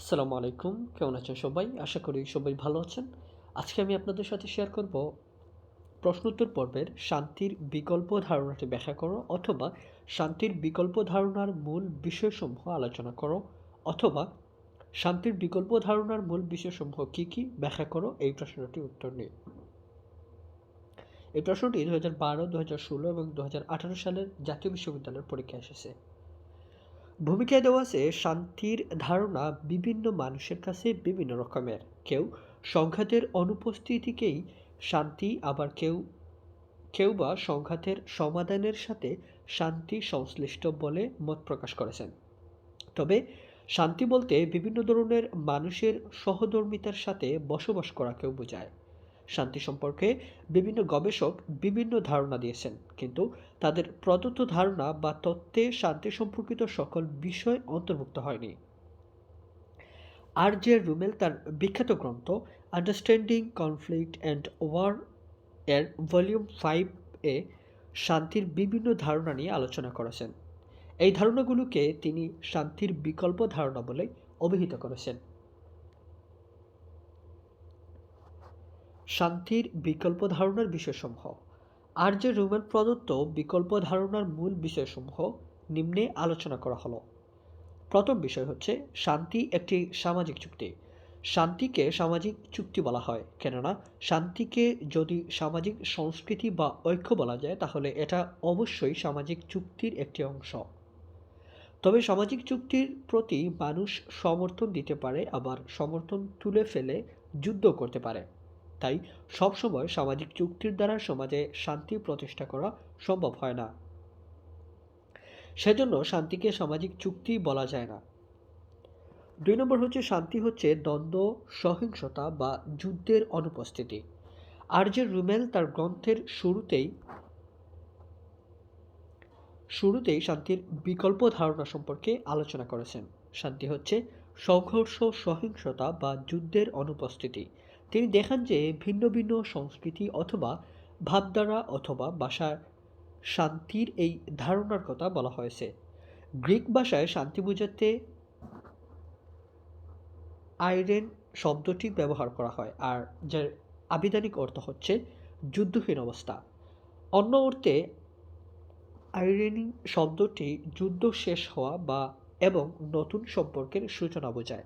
আসসালামু আলাইকুম, কেমন আছেন সবাই? আশা করি সবাই ভালো আছেন। আজকে আমি আপনাদের সাথে শেয়ার করব প্রশ্নোত্তর পর্বের শান্তির বিকল্প ধারণাটি ব্যাখ্যা করো অথবা শান্তির বিকল্প ধারণার মূল বিষয়সমূহ আলোচনা করো অথবা শান্তির বিকল্প ধারণার মূল বিষয়সমূহ কী কী ব্যাখ্যা করো এই প্রশ্নটির উত্তর নিয়ে। এই প্রশ্নটি দু হাজার বারো দু হাজার ষোলো এবং দু হাজার আঠারো সালের জাতীয় বিশ্ববিদ্যালয়ের পরীক্ষায় এসেছে। ভূমিকায় দেওয়া আছে শান্তির ধারণা বিভিন্ন মানুষের কাছে বিভিন্ন রকমের। কেউ সংঘাতের অনুপস্থিতিকেই শান্তি, আবার কেউ কেউ বা সংঘাতের সমাধানের সাথে শান্তি সংশ্লিষ্ট বলে মত প্রকাশ করেছেন। তবে শান্তি বলতে বিভিন্ন ধরনের মানুষের সহধর্মিতার সাথে বসবাস করাকেও বোঝায়। শান্তি সম্পর্কে বিভিন্ন গবেষক বিভিন্ন ধারণা দিয়েছেন। কিন্তু তাদের প্রদত্ত ধারণা বা তত্ত্বে শান্তি সম্পর্কিত সকল বিষয় অন্তর্ভুক্ত হয়নি। আর জে রুমেল তার বিখ্যাত গ্রন্থ আন্ডারস্ট্যান্ডিং কনফ্লিক্ট অ্যান্ড ওয়ার এর ভলিউম ফাইভ এ শান্তির বিভিন্ন ধারণা নিয়ে আলোচনা করেছেন। এই ধারণাগুলোকে তিনি শান্তির বিকল্প ধারণা বলে অভিহিত করেছেন। শান্তির বিকল্প ধারণার বিষয়সমূহ। আর যে রুমেন প্রদত্ত বিকল্প ধারণার মূল বিষয়সমূহ নিম্নে আলোচনা করা হলো। প্রথম বিষয় হচ্ছে, শান্তি একটি সামাজিক চুক্তি। শান্তিকে সামাজিক চুক্তি বলা হয়, কেননা শান্তিকে যদি সামাজিক সংস্কৃতি বা ঐক্য বলা যায়, তাহলে এটা অবশ্যই সামাজিক চুক্তির একটি অংশ। তবে সামাজিক চুক্তির প্রতি মানুষ সমর্থন দিতে পারে, আবার সমর্থন তুলে ফেলে যুদ্ধ করতে পারে। তাই সবসময় সামাজিক চুক্তির দ্বারা সমাজে শান্তি প্রতিষ্ঠা করা সম্ভব হয় না। সেজন্য শান্তিকে সামাজিক চুক্তি বলা যায় না। দুই নম্বর হচ্ছে শান্তি হচ্ছে দ্বন্দ্ব, সহিংসতা বা যুদ্ধের অনুপস্থিতি। আর্যের রুমেল তার গ্রন্থের শুরুতেই শুরুতেই শান্তির বিকল্প ধারণা সম্পর্কে আলোচনা করেছেন। শান্তি হচ্ছে সংঘর্ষ, সহিংসতা বা যুদ্ধের অনুপস্থিতি। তিনি দেখান যে ভিন্ন ভিন্ন সংস্কৃতি অথবা ভাবধারা অথবা ভাষার শান্তির এই ধারণার কথা বলা হয়েছে। গ্রিক ভাষায় শান্তি বোঝাতে আইরেন শব্দটি ব্যবহার করা হয়, আর যার আবিধানিক অর্থ হচ্ছে যুদ্ধহীন অবস্থা। অন্য অর্থে, আইরেনি শব্দটি যুদ্ধ শেষ হওয়া বা এবং নতুন সম্পর্কের সূচনা বোঝায়।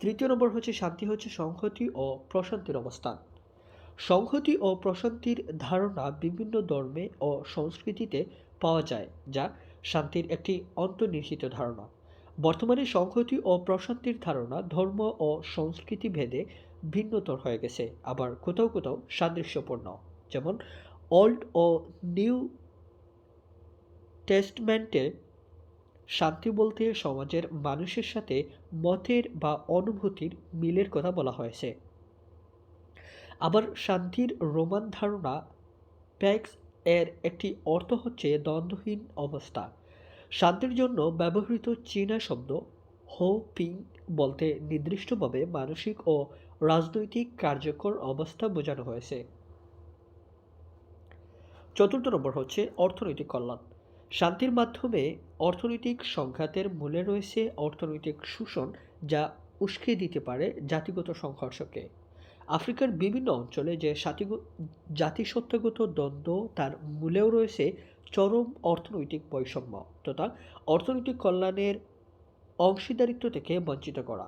তৃতীয় নম্বর হচ্ছে শান্তি হচ্ছে সংহতি ও প্রশান্তির অবস্থান। সংহতি ও প্রশান্তির ধারণা বিভিন্ন ধর্মে ও সংস্কৃতিতে পাওয়া যায়, যা শান্তির একটি অন্তর্নিহিত ধারণা। বর্তমানে সংহতি ও প্রশান্তির ধারণা ধর্ম ও সংস্কৃতি ভেদে ভিন্নতর হয়ে গেছে, আবার কোথাও কোথাও সাদৃশ্যপূর্ণ। যেমন ওল্ড ও নিউ টেস্টমেন্টে শান্তি বলতে সমাজের মানুষের সাথে মতের বা অনুভূতির মিলের কথা বলা হয়েছে। আবার শান্তির রোমান ধারণা, প্যাক্স এর একটি অর্থ হচ্ছে দ্বন্দ্বহীন অবস্থা। শান্তির জন্য ব্যবহৃত চীনা শব্দ হো পিং বলতে নির্দিষ্টভাবে মানসিক ও রাজনৈতিক কার্যকর অবস্থা বোঝানো হয়েছে। চতুর্থ নম্বর হচ্ছে অর্থনৈতিক কল্যাণ। শান্তির মাধ্যমে অর্থনৈতিক সংঘাতের মূলে রয়েছে অর্থনৈতিক শোষণ যা উস্কে দিতে পারে জাতিগত সংঘর্ষকে। আফ্রিকার বিভিন্ন অঞ্চলে যে জাতিসত্তাগত দ্বন্দ্ব, তার মূলেও রয়েছে চরম অর্থনৈতিক বৈষম্য তথা অর্থনৈতিক কল্যাণের অংশীদারিত্ব থেকে বঞ্চিত করা।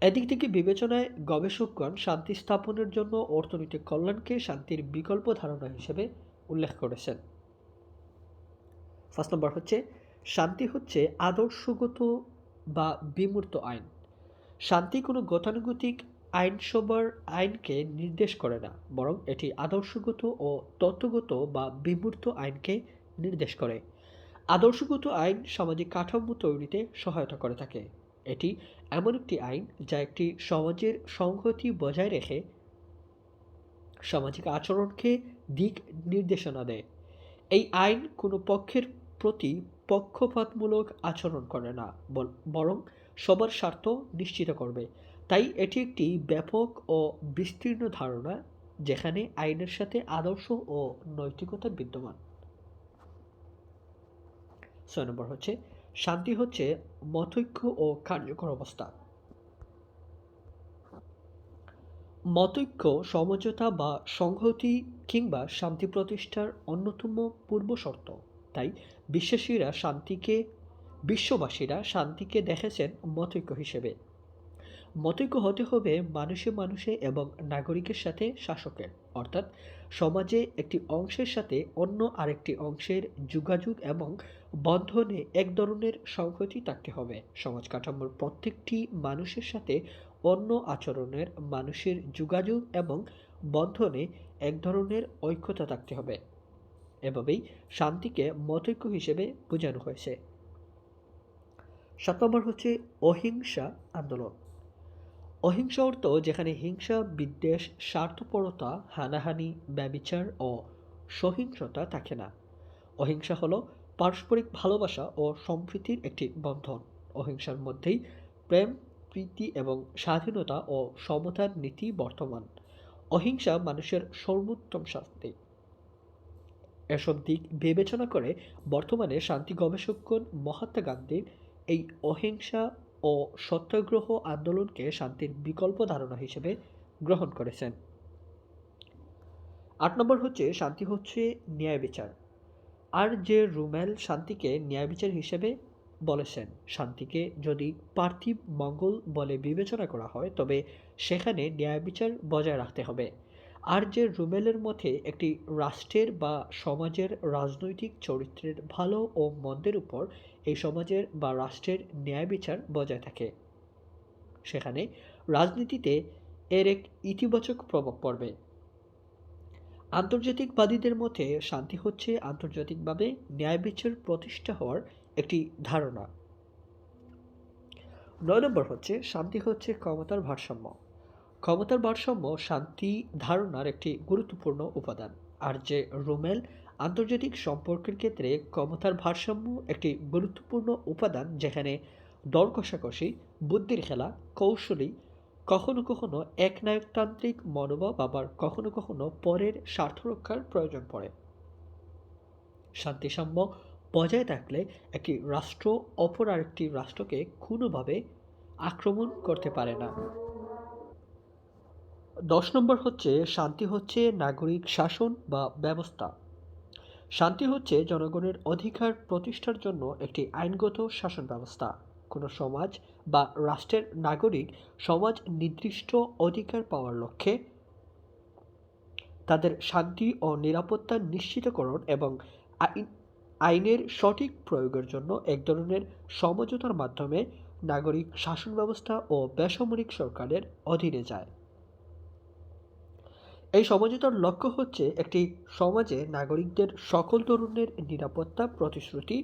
এদিক থেকে বিবেচনায় গবেষকগণ শান্তি স্থাপনের জন্য অর্থনৈতিক কল্যাণকে শান্তির বিকল্প ধারণা হিসেবে উল্লেখ করেছেন। ফার্স্ট নম্বর হচ্ছে, শান্তি হচ্ছে আদর্শগত বা বিমূর্ত আইন। শান্তি কোনো গতানুগতিক আইনসভার আইনকে নির্দেশ করে না, বরং এটি আদর্শগত ও তত্ত্বগত বা বিমূর্ত আইনকে নির্দেশ করে। আদর্শগত আইন সামাজিক কাঠামো তৈরিতে সহায়তা করে থাকে। এটি এমন একটি আইন যা একটি সমাজের সংহতি বজায় রেখে সামাজিক আচরণকে দিক নির্দেশনা দেয়। এই আইন কোনো পক্ষের প্রতি পক্ষপাতমূলক আচরণ করে না বরং সবার স্বার্থ নিশ্চিত করবে। তাই এটি একটি ব্যাপক ও বিস্তীর্ণ ধারণা, যেখানে আইনের সাথে আদর্শ ও নৈতিকতা বিদ্যমান। ছয় নম্বর হচ্ছে, শান্তি হচ্ছে মতৈক্য ও কার্যকর অবস্থা। মতৈক্য, সমঝোতা বা সংহতি কিংবা শান্তি প্রতিষ্ঠার অন্যতম পূর্ব শর্ত তাই বিশ্বাসীরা শান্তিকে, বিশ্ববাসীরা শান্তিকে দেখেছেন মতৈক্য হিসেবে। মতৈক্য হতে হবে মানুষে মানুষে এবং নাগরিকের সাথে শাসকের। অর্থাৎ সমাজে একটি অংশের সাথে অন্য আরেকটি অংশের যোগাযোগ এবং বন্ধনে এক ধরনের সংহতি থাকতে হবে। সমাজ কাঠামোর প্রত্যেকটি মানুষের সাথে অন্য আচরণের, মানুষের যোগাযোগ এবং বন্ধনে এক ধরনের ঐক্যতা থাকতে হবে। এভাবেই শান্তিকে মতৈক্য হিসেবে বোঝানো হয়েছে। সাত নম্বর হচ্ছে অহিংসা আন্দোলন। অহিংসা অর্থ যেখানে হিংসা, বিদ্বেষ, স্বার্থপরতা, হানাহানি, ব্যবিচার ও সহিংসতা থাকে না। অহিংসা হলো পারস্পরিক ভালোবাসা ও সম্প্রীতির একটি বন্ধন। অহিংসার মধ্যেই প্রেম, প্রীতি এবং স্বাধীনতা ও সমতার নীতি বর্তমান। অহিংসা মানুষের সর্বোত্তম শাস্তি। এসব দিক বিবেচনা করে বর্তমানে শান্তি গবেষকগণ মহাত্মা গান্ধীর এই অহিংসা ও সত্যাগ্রহ আন্দোলনকে শান্তির বিকল্প ধারণা হিসেবে গ্রহণ করেছেন। আট নম্বর হচ্ছে, শান্তি হচ্ছে ন্যায় বিচার। আর যে রুমেল শান্তিকে ন্যায় বিচার হিসেবে বলেছেন, শান্তিকে যদি পার্থিব মঙ্গল বলে বিবেচনা করা হয়, তবে সেখানে ন্যায় বিচার বজায় রাখতে হবে। আর যে রুমেলের মধ্যে একটি রাষ্ট্রের বা সমাজের রাজনৈতিক চরিত্রের ভালো ও মন্দের উপর এই সমাজের বা রাষ্ট্রের ন্যায় বিচার বজায় থাকে। সেখানে রাজনীতিতে এর এক ইতিবাচক প্রভাব পড়বে। আন্তর্জাতিকবাদীদের মধ্যে শান্তি হচ্ছে আন্তর্জাতিকভাবে ন্যায় বিচার প্রতিষ্ঠা হওয়ার একটি ধারণা। নয় নম্বর হচ্ছে শান্তি হচ্ছে ক্ষমতার ভারসাম্য। ক্ষমতার ভারসাম্য, শান্তি ধারণার একটি গুরুত্বপূর্ণ উপাদান। আর যে রোমেল আন্তর্জাতিক সম্পর্কের ক্ষেত্রে ক্ষমতার ভারসাম্য একটি গুরুত্বপূর্ণ উপাদান যেখানে দর কষাকষি বুদ্ধির খেলা, কৌশলী কখনো কখনো একনায়কতান্ত্রিক মনোভাব, আবার কখনো কখনো পরের স্বার্থ রক্ষার প্রয়োজন পড়ে। শান্তিসাম্য বজায় থাকলে একটি রাষ্ট্র অপর আরেকটি রাষ্ট্রকে কোনোভাবে আক্রমণ করতে পারে না। দশ নম্বর হচ্ছে, শান্তি হচ্ছে নাগরিক শাসন বা ব্যবস্থা। শান্তি হচ্ছে জনগণের অধিকার প্রতিষ্ঠার জন্য একটি আইনগত শাসন ব্যবস্থা। কোনো সমাজ বা রাষ্ট্রের নাগরিক সমাজ নির্দিষ্ট অধিকার পাওয়ার লক্ষ্যে তাদের শান্তি ও নিরাপত্তা নিশ্চিতকরণ এবং আইন, আইনের সঠিক প্রয়োগের জন্য এক ধরনের সমঝোতার মাধ্যমে নাগরিক শাসন ব্যবস্থা ও বেসামরিক সরকারের অধীনে যায়। এই সমঝোতার লক্ষ্য হচ্ছে একটি সমাজে নাগরিকদের সকল ধরনের নিরাপত্তা প্রতিশ্রুতি।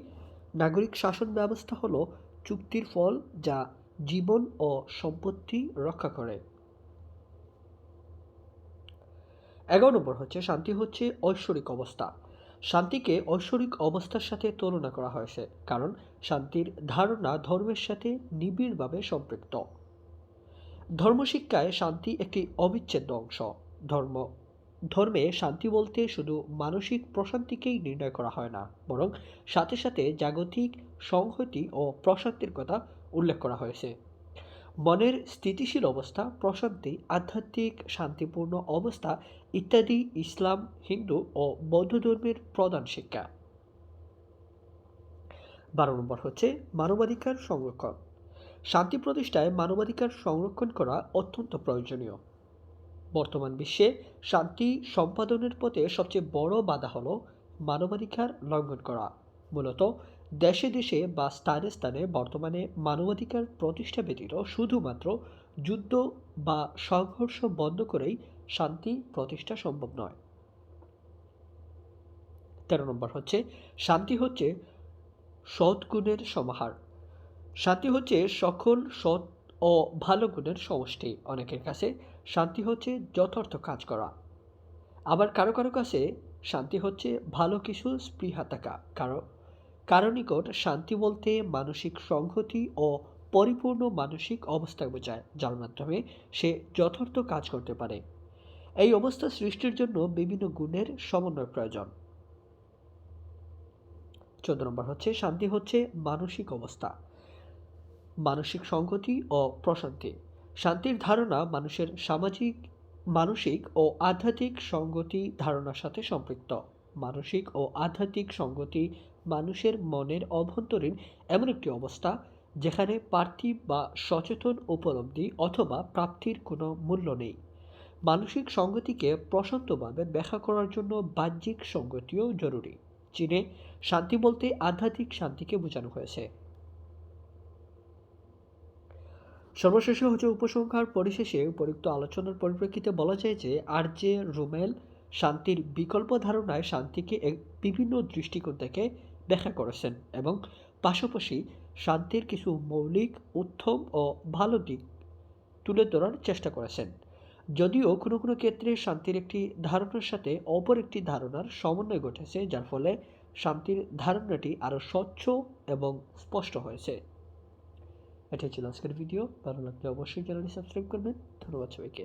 নাগরিক শাসন ব্যবস্থা হলো চুক্তির ফল যা জীবন ও সম্পত্তি রক্ষা করে। এগারো নম্বর হচ্ছে, শান্তি হচ্ছে ঐশ্বরিক অবস্থা। শান্তিকে ঐশ্বরিক অবস্থার সাথে তুলনা করা হয়েছে, কারণ শান্তির ধারণা ধর্মের সাথে নিবিড়ভাবে সম্পৃক্ত। ধর্মশিক্ষায় শান্তি একটি অবিচ্ছেদ্য অংশ। ধর্ম। ধর্মে শান্তি বলতে শুধু মানসিক প্রশান্তিকেই নির্ণয় করা হয় না, বরং সাথে সাথে জাগতিক, সংহতি ও প্রশান্তির কথা উল্লেখ করা হয়েছে। মনের স্থিতিশীল অবস্থা, প্রশান্তি, আধ্যাত্মিক, শান্তিপূর্ণ অবস্থা ইত্যাদি ইসলাম, হিন্দু ও বৌদ্ধ ধর্মের প্রধান শিক্ষা। বারো নম্বর হচ্ছে মানবাধিকার সংরক্ষণ। শান্তি প্রতিষ্ঠায় মানবাধিকার সংরক্ষণ করা অত্যন্ত প্রয়োজনীয়। বর্তমান বিশ্বে শান্তি সম্পাদনের পথে সবচেয়ে বড় বাধা হলো মানবাধিকার লঙ্ঘন করা। মূলত দেশে দেশে বা স্থানে স্থানে বর্তমানে মানবাধিকার প্রতিষ্ঠা ব্যতীত শুধুমাত্র যুদ্ধ বা সংঘর্ষ বন্ধ করেই শান্তি প্রতিষ্ঠা সম্ভব নয়। তেরো নম্বর হচ্ছে, শান্তি হচ্ছে সৎগুণের সমাহার। শান্তি হচ্ছে সকল সৎ ও ভালো গুণের সমষ্টি। অনেকের কাছে শান্তি হচ্ছে যথার্থ কাজ করা। আবার কারও কারও কাছে শান্তি হচ্ছে ভালো কিছু স্পৃহা থাকা। কারও কারও নিকট শান্তি বলতে মানসিক সংহতি ও পরিপূর্ণ মানসিক অবস্থা বোঝায়, যার মাধ্যমে সে যথার্থ কাজ করতে পারে। এই অবস্থা সৃষ্টির জন্য বিভিন্ন গুণের সমন্বয় প্রয়োজন। চোদ্দ নম্বর হচ্ছে শান্তি হচ্ছে মানসিক অবস্থা। মানসিক সংগতি ও প্রশান্তি। শান্তির ধারণা মানুষের সামাজিক, মানসিক ও আধ্যাত্মিক সংগতি ধারণার সাথে সম্পৃক্ত। মানসিক ও আধ্যাত্মিক সংগতি মানুষের মনের অভ্যন্তরীণ এমন একটি অবস্থা যেখানে পার্থিব বা সচেতন উপলব্ধি অথবা প্রাপ্তির কোনো মূল্য নেই। মানসিক সংগতিকে প্রশান্তভাবে ব্যাখ্যা করার জন্য বাহ্যিক সংগতিও জরুরি। চীনে শান্তি বলতে আধ্যাত্মিক শান্তিকে বোঝানো হয়েছে। সর্বশেষে হচ্ছে উপসংহার পরিশেষে উপরিক্ত আলোচনার পরিপ্রেক্ষিতে বলা যায় যে আর যে রুমেল শান্তির বিকল্প ধারণায় শান্তিকে বিভিন্ন দৃষ্টিকোণ থেকে ব্যাখ্যা করেছেন এবং পাশাপাশি শান্তির কিছু মৌলিক, উত্তম ও ভালো দিক তুলে ধরার চেষ্টা করেছেন। যদিও কোনো কোনো ক্ষেত্রে শান্তির একটি ধারণার সাথে অপর একটি ধারণার সমন্বয় ঘটেছে, যার ফলে শান্তির ধারণাটি আরও স্বচ্ছ এবং স্পষ্ট হয়েছে। এটাই ছিল আজকের ভিডিও ভালো লাগলে অবশ্যই চ্যানেলটি সাবস্ক্রাইব করবেন। ধন্যবাদ সবাইকে।